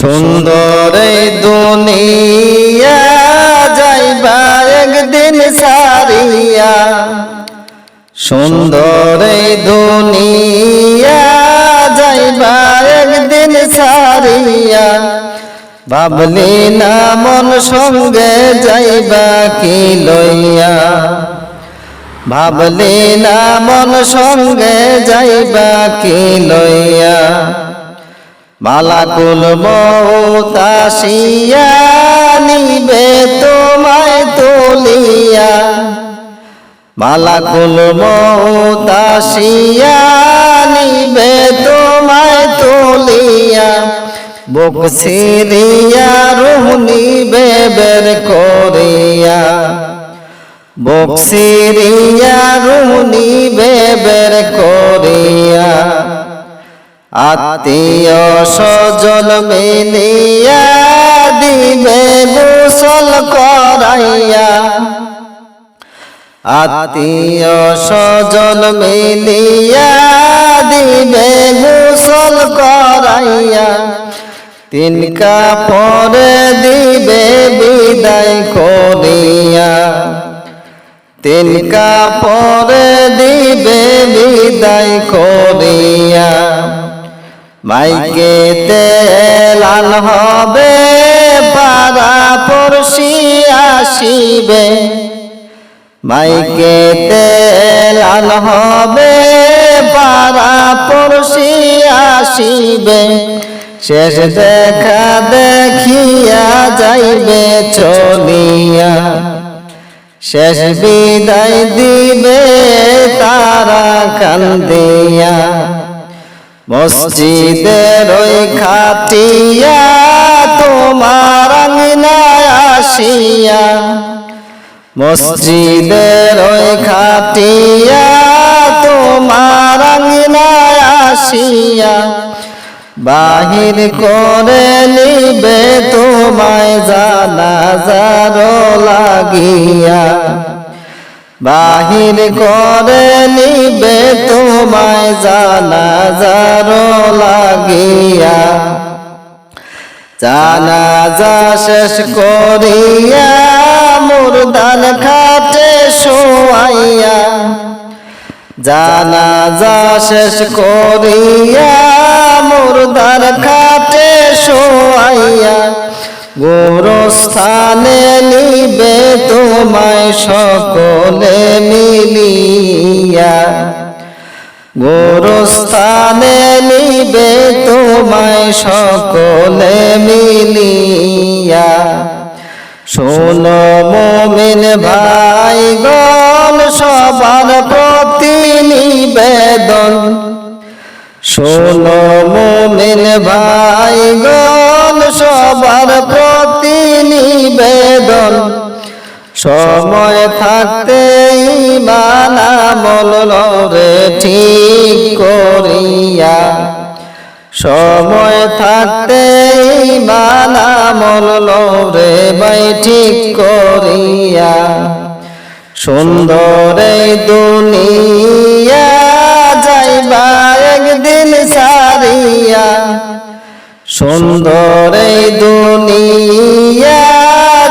সুন্দর দুনিয়া যাইবা একদিন সারিয়া। সুন্দর দুনিয়া যাইবা একদিন সারিয়া। ভাবলি না মন সঙ্গে যাইবা কি লইয়া। ভাবলি না মন সঙ্গে যাইবা কি লইয়া। মালাকুল মৌতাসিয়া নিবে তোমায় তুলিয়া। মালাকুল মৌতাসিয়া নিবে তোমায় তুলিয়া। বুক সিরিয়া রুহ নিবে বের করিয়া। বুক সিরিয়া রুহ নিবে বের করিয়া। আত্মীয় স্বজন মিলিয়া দিবে গোসল করাইয়া। আত্মীয় স্বজন মিলিয়া দিবে গোসল করাইয়া। তিন কাপড়ে দিবে বিদায় করিয়া। তিন কাপড়ে দিবে বিদায় করিয়া। মাইকে তেলাল হবে পারা পড়শি আসিবে। মাইকে তেলাল হবে পারা পড়শি আসিবে। শেষ দেখা দেখিয়া যাইবে চলিয়া। শেষ বিদায় দিবে তারা কান্দিয়া। মসজিদের ওই খাটিয়া তোমার আসিয়া। মসজিদের ওই খাটিয়া তোমার আসিয়া। বাহির করে নিবে তোমায় জানা যারো লাগিয়া। বাহির করে নিবে তোমায় জানা যারো লাগিয়া। জানাজা শেষ করিয়া মুরদান খাটে শোয়াইয়া। জানাজা শেষ করিয়া মুরদার খাটে শোয়াইয়া। গোরস্থানে নিবে তোমায় সকলে মিলিয়া। গোরস্থানে নিবে তোমায় সকলে মিলিয়া। শোনো মোমিন ভাই গণ সবার প্রতি নিবেদন। শোনো মোমিন ভাই গণ সবার প্রতি নিবেদন সময় থাকতে ইমান আমল রে ঠিক করিয়া। সময় থাকতে ইমান আমল রে বাই ঠিক করিয়া। সুন্দর দুনিয়া যাইবা একদিন সারিয়া। সুন্দর এই দুনিয়া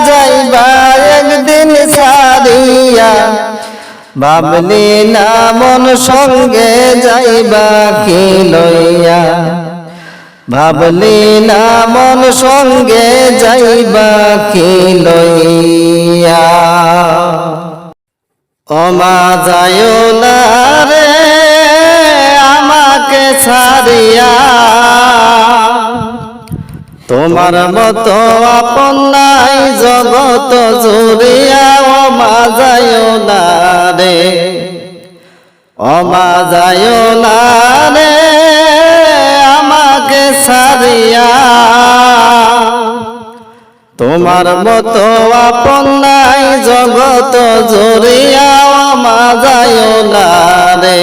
যাইবা একদিন সারিয়া ভাবলি না সঙ্গে যাইবা কি লইয়া। ভাবলি না মন সঙ্গে যাইবা কি লইয়া। অমা যায় রে আমাকে ছাড়িয়া। তোমার মতো আপন নাই, জগত জুড়িয়া অমা যায় না রে। অমা যায় না রে, আমাকে ছাড়িয়া। তোমার মতো আপন নাই, জগত জুড়িয়া অমা যায় না রে।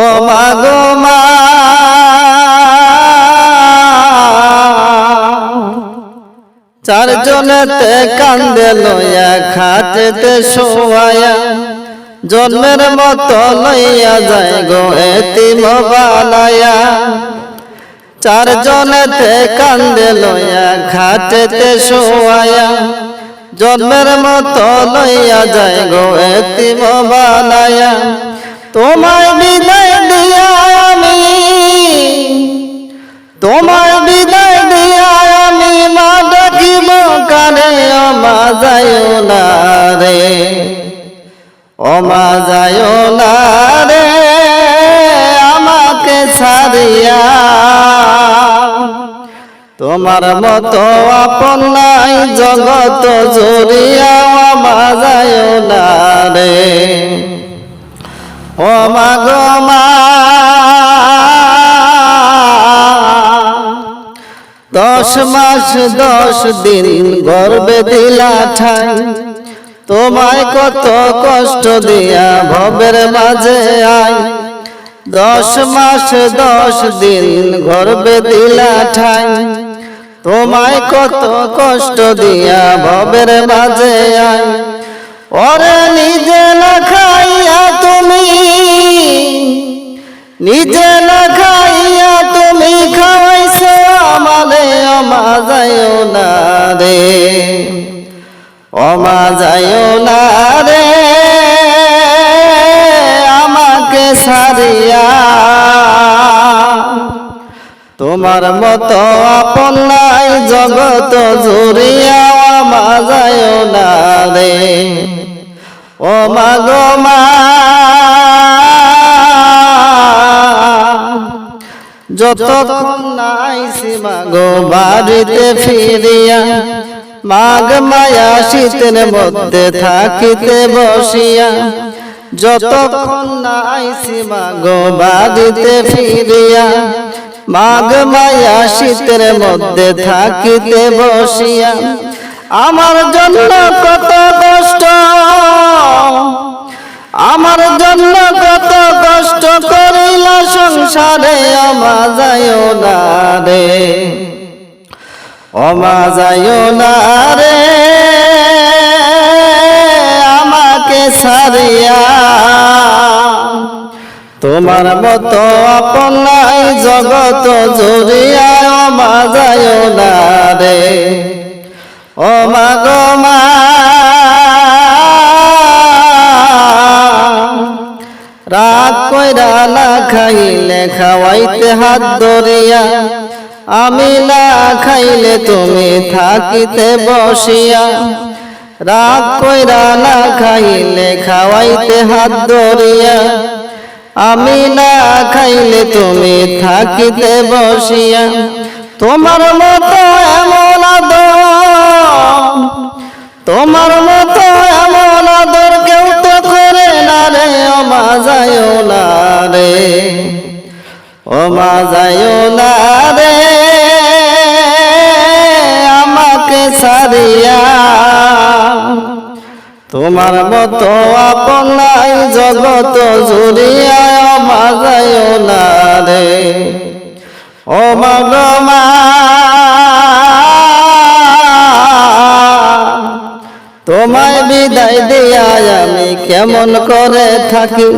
ও মাগো মা চারজনেতে কান্দে লইয়া খাটেতে শোয়ায়া, জন্মের মতো লইয়া যায় গো এতিম বানায়া। চারজনেতে কান্দে লইয়া ঘাটেতে শোয়ায়া, জন্মের মতো লইয়া যায় গো এতিম বানায়া। তোমায় বিদায় দিয়া আমি, তোমায় কানে অমা যায় না রে। অমা যায় না রে, আমাকে ছাড়িয়া। তোমার মতো আপন নাই জগত জুড়িয়া অমা যায় না রে। ও মা গো মা দশ মাস, দশ দিন গর্বে দিলা ঠাই। তোমায় কত কষ্ট দিয়া ভবের মাঝে আই। দশ মাস, দশ দিন গর্বে দিলা ঠাই। তোমায় কত কষ্ট দিয়া ভবের মাঝে আই। ওরে নিজে না খাইয়া তুমি, নিজে না খাইয়া তুমি খাওয়াইছো আমারে অমা যাইও না রে। অমা যাইও না রে। আমাকে সারিয়া তোমার মতো আপন নাই, জগত জুড়িয়া অমা যাইও না রে। ও মা গো মা। যতক্ষণ নাই সীমা গো বাড়িতে ফিরিয়া, মাঘ মায়া শীতের মধ্যে থাকিতে বসিয়া, যতক্ষণ নাই সীমা গো বাড়িতে ফিরিয়া, মাঘ মায়া শীতের মধ্যে থাকিতে বসিয়া, আমার জন্য কত কষ্ট। আমার জন্য কত কষ্ট করিলা সংসারে, অমা যায় না রে। অমা যায় না রে। আমাকে সারিয়া তোমার মতো আপন নাই, জগত জুড়িয়া অমা যায় না রে। ও মা গো মা না খাইলে খাওয়াইতে হাত ধরিয়া, আমি না খাইলে তুমি থাকিতে বসিয়া। রাত কইরা না খাইলে খাওয়াইতে হাত ধরিয়া, আমি না খাইলে তুমি থাকিতে বসিয়া। তোমার মতো অমা যায় না রে অমা যায় না রে, আমাকে সারিয়া তোমার মতো আপন নাই, জগত জুড়িয়া যায় না রে, ও মা। তোমায় বিদায় দিয়া আমি কেমন করে থাকি?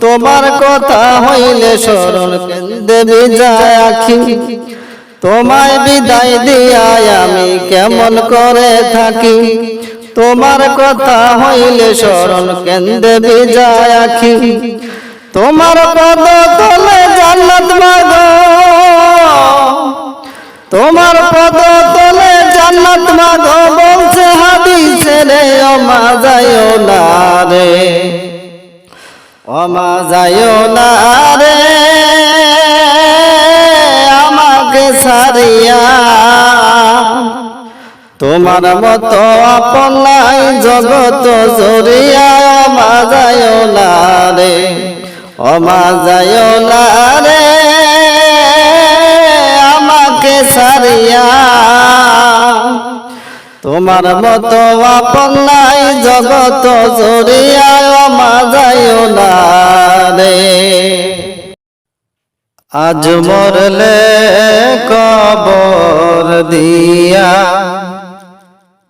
তোমার কথা হইলে স্মরণ দেবী যায় আখি তোমায় বিদায় দিয়া আমি কেমন করে থাকি? তোমার কথা হইলে স্মরণ কেন্দ্রে বিজয় আখি তোমার পদ তলে জান্নাত মাগো তোমার পদ তলে জান্নাত মাগো বলছে, হাদিসে রে অমা যায় না রে। অমা যায় না রে। আমাকে সারিয়া তোমার মতো আপন নাই জগত জরিয়া অমা যায় না রে। অমা যায় না রে। আমাকে সারিয়া তোমার মতো আপন নাই, জগত জরিয়া অমা যায় না রে। আজ মরলে কবর দিয়া,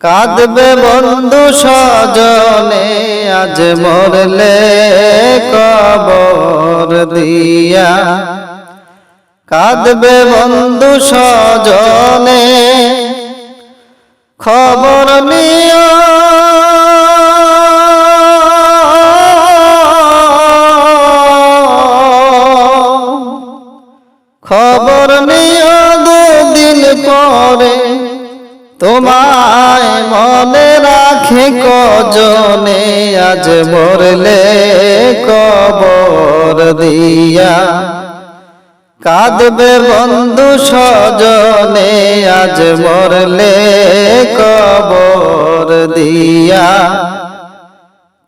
কাঁদবে বন্ধু সজনে আজ মরলে কবর দিয়া, কাঁদবে বন্ধু সজনে খবর নিও। খবর নিও দুদিন পরে। তোমায় মনে রাখে কজনে আজ মরলে কবর দিয়া। কাঁদবে বন্ধু সজনে আজ মরলে কবর দিয়া।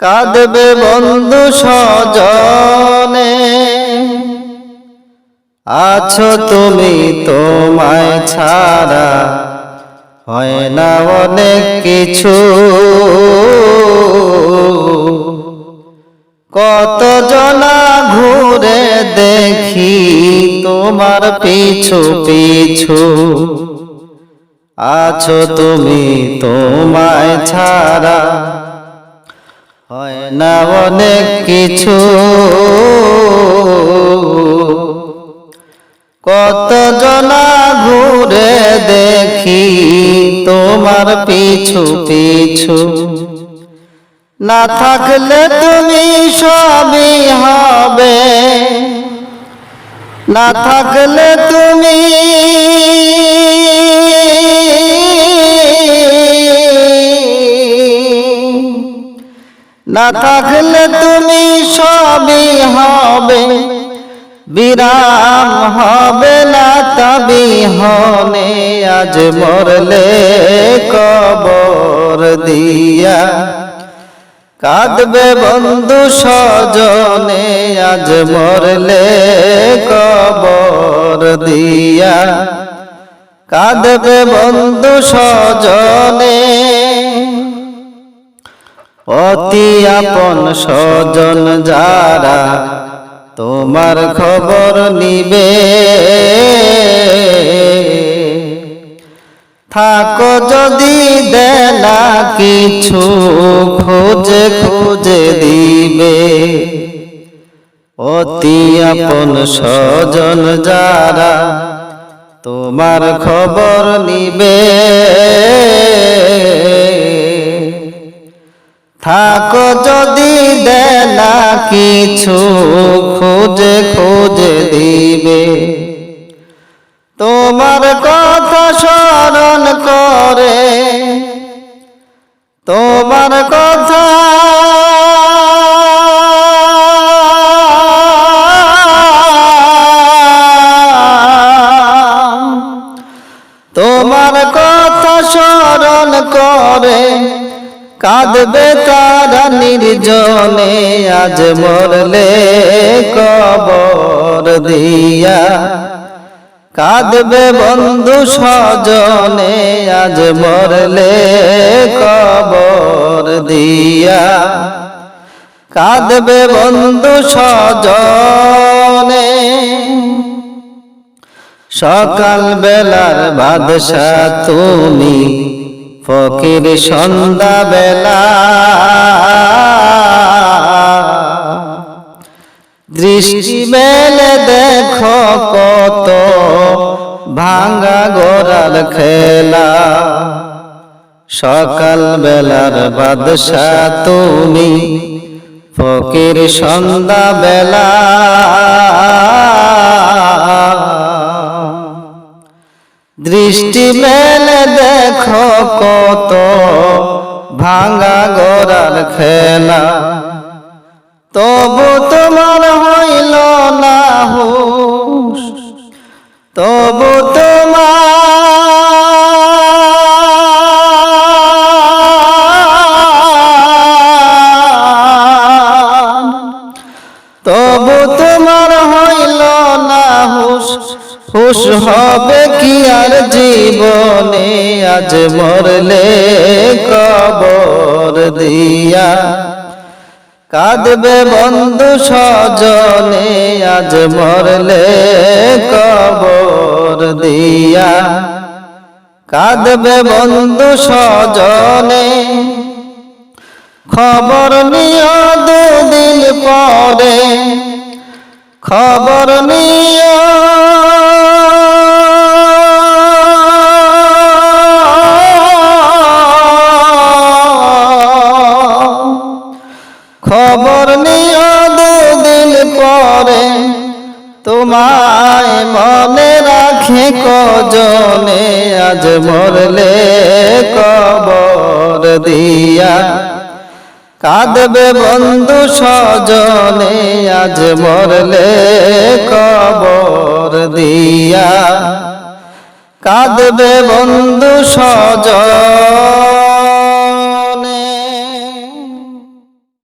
কাঁদবে বন্ধু সজনে আছো তুমি তোমায় ছাড়া, হয় না অনেক কিছু। কত জনা ঘুরে দেখি তোমার পিছু পিছু। আছো তুমি তোমায় ছাড়া। হয় না অনেক কিছু। কত জনা ঘুরে দেখি তোমার পিছু পিছু। না থাকলে তুমি সবই হবে। না থাকলে তুমি না থাকলে তুমি সবই হবে। বিরাম হবে না তবি হনে আজ মরলে কবর দিয়া। কাঁদবে বন্ধু সজনে আজ মরলে কবর দিয়া। কাঁদবে বন্ধু সজনে অতি আপন সজন যারা তোমার খবর নিবে। থাকো যদি দেনা কিছু খোঁজে খোঁজে দিবে। অতি আপন সজন যারা তোমার খবর নিবে। থাকো যদি দেনা কিছু খোঁজে খোঁজে দিবে। তোমার কথা স্মরণ করে তোমার কথা। তোমার কথা স্মরণ করে কাঁদবে তারা নির্জনে আজ মরলে কবর দিয়া। কাঁদবে বন্ধু সজনে আজ মরলে কবর দিয়া। কাঁদবে বন্ধু সজনে সকাল বেলার বাদশা তুমি, ফকির সন্ধ্যা বেলা। দৃষ্টি মেলে দেখো কত ভাঙ্গা গোড়ার খেলা। সকাল বেলার বাদশা তুমি ফকির সন্ধ্যা বেলা দৃষ্টি মেলে দেখো কত ভাঙ্গা গোড়ার খেলা। তবু তোমার হইল না হুশ। তবু তোমার তবু তোমার হইল না হুশ। হুশ হবে কি আর জীবনে? আজ মরলে কাঁদবে বন্ধু সজনে আজ মরলে কবর দিয়া। কাঁদবে বন্ধু সজনে খবর নিও দুদিন পরে। খবর নিও তোমায় মনে রাখে কজনে আজ মরলে কবর দিয়া। কাঁদবে বন্ধু সজনে আজ মরলে কবর দিয়া। কাঁদবে বন্ধু স্বজন